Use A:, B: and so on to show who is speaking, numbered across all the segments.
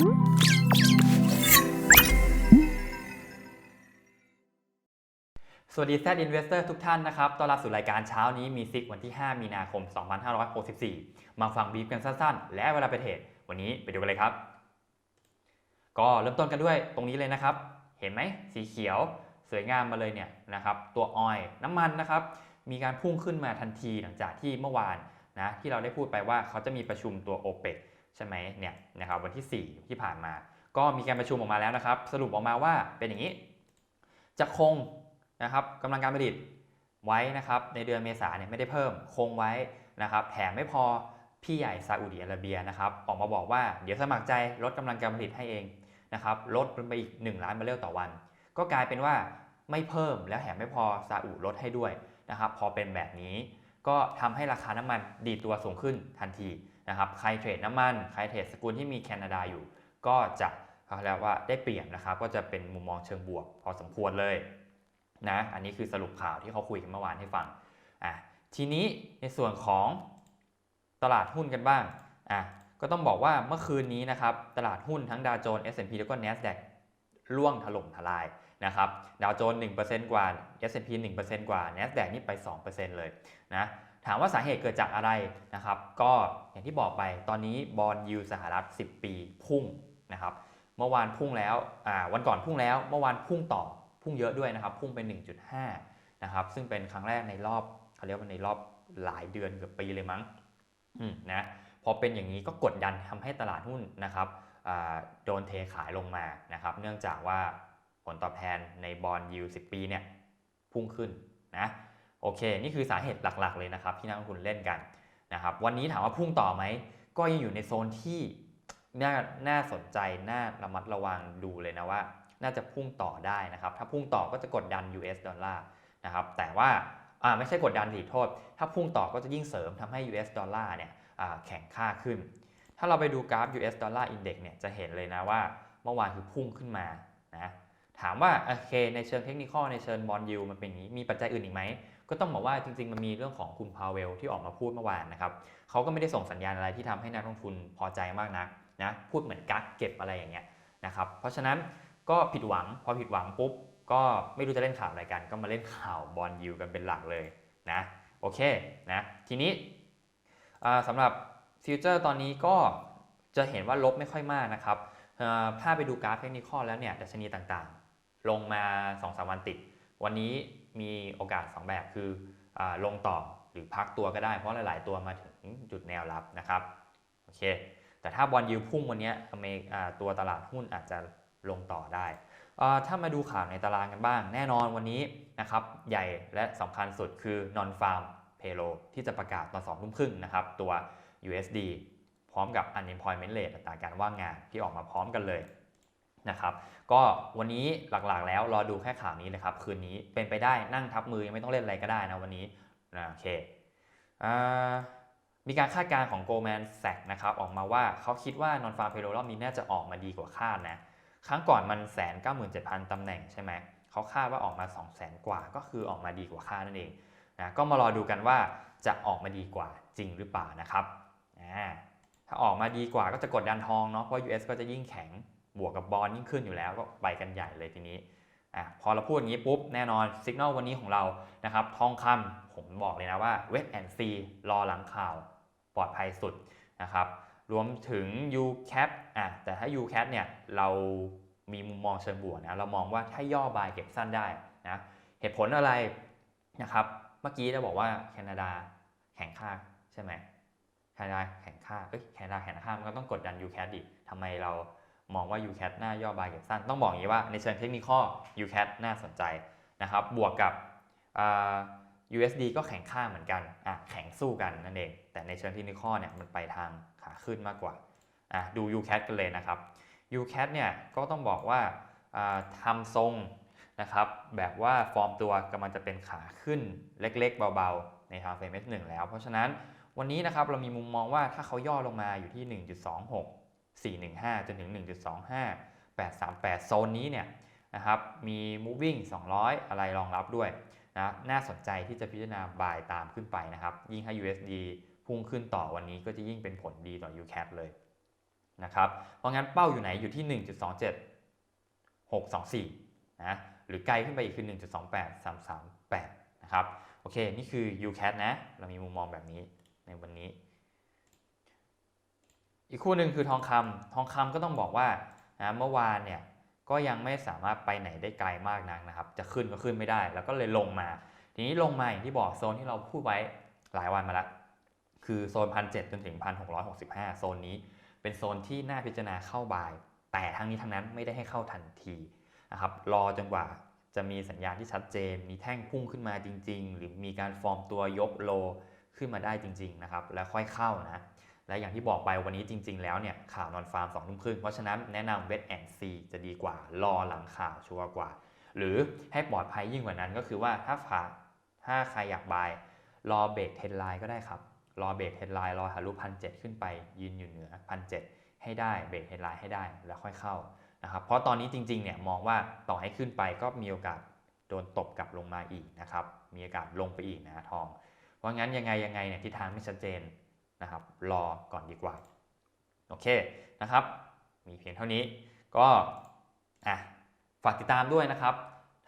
A: สวัสดีแซดอินเวสเตอร์ทุกท่านนะครับ ต้อนรับสู่รายการเช้านี้มีซิกวันที่ 5 มีนาคม 2564 มาฟังบีฟกันสั้นๆ และเวลาไปเทรดวันนี้ไปดูกันเลยครับ ก็เริ่มต้นกันด้วยตรงนี้เลยนะครับ เห็นไหมสีเขียวสวยงามมาเลยเนี่ยนะครับ ตัวออยล์น้ำมันนะครับ มีการพุ่งขึ้นมาทันทีหลังจากที่เมื่อวานนะที่เราได้พูดไปว่าเขาจะมีประชุมตัว o p e ป ใช่ไหมเนี่ยนะครับวันที่ 4 ที่ผ่านมา ก็มีการประชุมออกมาแล้วนะครับ สรุปออกมาว่าเป็นอย่างนี้ จะคงนะครับกำลังการผลิตไว้นะครับในเดือนเมษาเนี่ยไม่ได้เพิ่มคงไว้นะครับแถมไม่พอพี่ใหญ่ซาอุดิอาระเบียนะครับออกมาบอกว่าเดี๋ยวสมัครใจลดกำลังการผลิตให้เองนะครับลดลงไปอีก 1 ล้านบาร์เรลต่อวัน ก็กลายเป็นว่าไม่เพิ่มแล้วแถมไม่พอซาอุลดให้ด้วยนะครับพอเป็นแบบนี้ ก็ทำให้ราคาน้ำมันดีตัวสูงขึ้นทันที นะครับใครเทรดน้ำมันใครเทรดสกุลที่มีแคนาดาอยู่ ก็จะเขาเรียกว่าได้เปรียบนะครับ ก็จะเป็นมุมมองเชิงบวกพอสมควรเลยนะอันนี้คือสรุปข่าวที่เขาคุยกันเมื่อวานให้ฟังอะทีนี้ในส่วนของตลาดหุ้นกันบ้างอะก็ต้องบอกว่าเมื่อคืนนี้นะครับตลาดหุ้นทั้งดาวโจนส์ S&P แล้วก็ NASDAQ ร่วงถล่มทลายนะครับดาวโจนส์1%กว่า S&P 1%กว่า NASDAQ นี่ไป 2%เลยนะ ถามว่าสาเหตุเกิดจากอะไรนะครับ ก็อย่างที่บอกไปตอนนี้บอลยูสหรัฐ 10 ปีพุ่งนะครับ เมื่อวานพุ่งแล้ววันก่อนพุ่งแล้ว เมื่อวานพุ่งต่อพุ่งเยอะด้วยนะครับ พุ่งไป1.5 นะครับ ซึ่งเป็นครั้งแรกในรอบเขาเรียกว่าในรอบหลายเดือนเกือบปีเลยมั้งนะพอเป็นอย่างนี้ก็กดดันทำให้ตลาดหุ้นนะครับโดนเทขายลงมานะครับ เนื่องจากว่าผลตอบแทนในบอลยู10ปีเนี่ยพุ่งขึ้นนะ โอเค นี่คือสาเหตุหลักๆ เลยนะครับที่นักลงทุนเล่นกันนะครับ วันนี้ถามว่าพุ่งต่อไหม ก็ยังอยู่ในโซนที่น่าน่าสนใจ น่าระมัดระวังดูเลยนะว่า น่าจะพุ่งต่อได้นะครับ ถ้าพุ่งต่อก็จะกดดัน US ดอลลาร์นะครับ แต่ว่าอ่าไม่ใช่กดดันสิโทษ ถ้าพุ่งต่อก็จะยิ่งเสริมทำให้ US ดอลลาร์เนี่ยแข็งค่าขึ้น ถ้าเราไปดูกราฟ US ดอลลาร์อินเด็กเนี่ยจะเห็นเลยนะว่าเมื่อวานคือพุ่งขึ้นมานะ ถามว่าโอเคในเชิงเทคนิคในเชิงบอลยูมันเป็นอย่างนี้ มีปัจจัยอื่นอีกไหม ก็ต้องบอกว่าจริง ๆ มันมีเรื่องของคุณพาวเวลที่ออกมาพูดเมื่อวานนะครับเขาก็ไม่ได้ส่งสัญญาณอะไรที่ทำให้นักลงทุนพอใจมากนักนะพูดเหมือนกักเก็บอะไรอย่างเงี้ยนะครับเพราะฉะนั้นก็ผิดหวังพอผิดหวังปุ๊บก็ไม่รู้จะเล่นข่าวอะไรกัน ก็มาเล่นข่าวบอลยูกันเป็นหลักเลยนะโอเคนะทีนี้อ่าสำหรับฟิวเจอร์ตอนนี้ก็จะเห็นว่าลบไม่ค่อยมากนะครับอ่าถ้าไปดูกราฟเทคนิคแล้วเนี่ยดัชนีต่าง ลงมา2-3วันติด วันนี้มีโอกาส 2 แบบคืออลงต่อหรือพักตัวก็ได้เพราะหลาย ๆ ตัวมาถึงจุดแนวรับนะครับโอเคแต่ถ้าบอลยูพุ่งวันนี้ตัวตลาดหุ้นอาจจะลงต่อได้ ถ้ามาดูข่าวในตารางกันบ้าง แน่นอนวันนี้นะครับใหญ่และสำคัญสุดคือ non farm payroll ที่จะประกาศตอน2ทุ่มครึ่งนะครับตัว USD พร้อมกับ unemployment rate อัตราการว่างงานที่ออกมาพร้อมกันเลย นะครับก็วันนี้หลักๆ แล้วรอดูแค่ข่าวนี้เลยครับ คืนนี้เป็นไปได้นั่งทับมือยังไม่ต้องเล่นอะไรก็ได้นะวันนี้นะโอเคอ่ามีการคาดการณ์ของ Goldman Sachs นะครับออกมาว่าเขาคิดว่า non farm payroll รอบนี้น่าจะออกมาดีกว่าคาดนะ ครั้งก่อนมันแสนเก้าหมื่นเจ็ดพันตำแหน่งใช่ไหมเขาคาดว่าออกมา2 0 0แสนกว่าก็คือออกมาดีกว่าคาดนั่นเองนะก็มารอดูกันว่าจะออกมาดีกว่าจริงหรือเปล่านะครับอ่าถ้าออกมาดีกว่าก็จะกดดันทองเนาะเพราะ US ก็จะยิ่งแข็ง บวกกับบอลยิ่งขึ้นอยู่แล้วก็ไปกันใหญ่เลยทีนี้อะพอเราพูดอย่างนี้ปุ๊บแน่นอนสัญญาณวันนี้ของเรานะครับทองคำผมบอกเลยนะว่าเวทแอนซีรอหลังข่าวปลอดภัยสุดนะครับรวมถึง UCAT อะแต่ถ้า UCAT เนี่ยเรามีมุมมองเชิงบวกนะเรามองว่าถ้าย่อบายเก็บสั้นได้นะเหตุผลอะไรนะครับเมื่อกี้เราบอกว่าแคนาดาแข่งค่าใช่ไหมแคนาดาแข่งค่าเอ้ยแคนาดาแข่งค่ามันก็ต้องกดดัน UCAT ดิทำไมเรา มองว่า UCAT หน้าย่อบายเก็บสั้น ต้องบอกอย่างนี้ว่าในเชิงเทคนิค UCAT น่าสนใจนะครับ บวกกับ USD ก็แข็งค่าเหมือนกันแข็งสู้กันนั่นเอง แต่ในเชิงเทคนิคเนี่ยมันไปทางขาขึ้นมากกว่า ดู UCAT กันเลยนะครับ UCAT เนี่ยก็ต้องบอกว่าทำทรงนะครับแบบว่าฟอร์มตัวกำลังจะเป็นขาขึ้นเล็กๆ เบาๆ ในทางเฟรม S1 แล้ว เพราะฉะนั้นวันนี้นะครับเรามีมุมมองว่าถ้าเขาย่อลงมาอยู่ที่ 1.26 415 จนถึง 1.25 838 โซนนี้เนี่ยนะครับมี moving 200 อะไรรองรับด้วยนะน่าสนใจที่จะพิจารณา buy ตามขึ้นไปนะครับ ยิ่งให้ USD พุ่งขึ้นต่อวันนี้ก็จะยิ่งเป็นผลดีต่อ UCAT เลยนะครับเพราะงั้นเป้าอยู่ไหนอยู่ที่ 1.27 624นะหรือไกลขึ้นไปอีกคือ 1.28 338 นะครับ โอเค นี่คือ UCAT นะ เรามีมุมมองแบบนี้ในวันนี้ อีกคู่หนึ่งคือทองคำทองคำก็ต้องบอกว่านะเมื่อวานเนี่ยก็ยังไม่สามารถไปไหนได้ไกลมากนักนะครับ จะขึ้นก็ขึ้นไม่ได้ แล้วก็เลยลงมา ทีนี้ลงมาอย่างที่บอกโซนที่เราพูดไว้หลายวันมาแล้วคือโซนพันเจนถึงพันหกร้อยหกสิบห้าโซนนี้ เป็นโซนที่น่าพิจารณาเข้าบาย แต่ทั้งนี้ทั้งนั้นไม่ได้ให้เข้าทันทีนะครับรอจนกว่าจะมีสัญญาณที่ชัดเจน มีแท่งพุ่งขึ้นมาจริง ๆ หรือมีการฟอร์มตัวยกโลขึ้นมาได้จริง ๆ นะครับ แล้วค่อยเข้านะ และอย่างที่บอกไปวันนี้จริง ๆ แล้วเนี่ยข่าวนอนฟาร์มสองทุ่มครึ่งเพราะฉะนั้นแนะนำเวทแอนซีจะดีกว่ารอหลังข่าวชัวร์กว่า หรือให้ปลอดภัยยิ่งกว่านั้นก็คือว่าถ้าฝากถ้าใครอยากบาย รอเบรกเทนไลน์ก็ได้ครับ รอเบรกเทนไลน์รอทะลุพันเขึ้นไปยืนอยู่เหนือพันเให้ได้เบรกเทนไลน์ให้ได้แล้วค่อยเข้านะครับเพราะตอนนี้จริงๆเนี่ยมองว่าต่อให้ขึ้นไปก็มีโอกาสโดนตบกลับลงมาอีกนะครับมีโอกาสลงไปอีกนะทอง เพราะงั้นยังไงยังไงเนี่ยทิศทางไม่ชัดเจน นะครับรอก่อนดีกว่าโอเคนะครับ มีเพียงเท่านี้ก็อะฝากติดตามด้วยนะครับ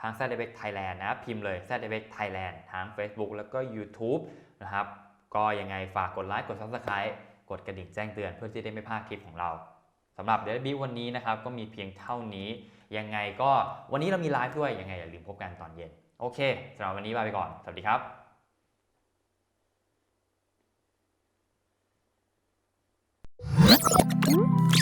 A: ทาง z d e b e c Thailand นะ พิมพ์เลย z d e b e c Thailand ทั้ง Facebook แล้วก็ YouTube นะครับ ก็ยังไงฝากกดไลค์กด Subscribe กดกระดิ่งแจ้งเตือนเพื่อที่จะได้ไม่พลาดคลิปของเราสำหรับเดลิบิวันนี้นะครับ ก็มีเพียงเท่านี้ ยังไงก็วันนี้เรามีไลฟ์ด้วย ยังไงอย่าลืมพบกันตอนเย็น โอเคสำหรับวันนี้ลาไปก่อน สวัสดีครับ
B: Hum?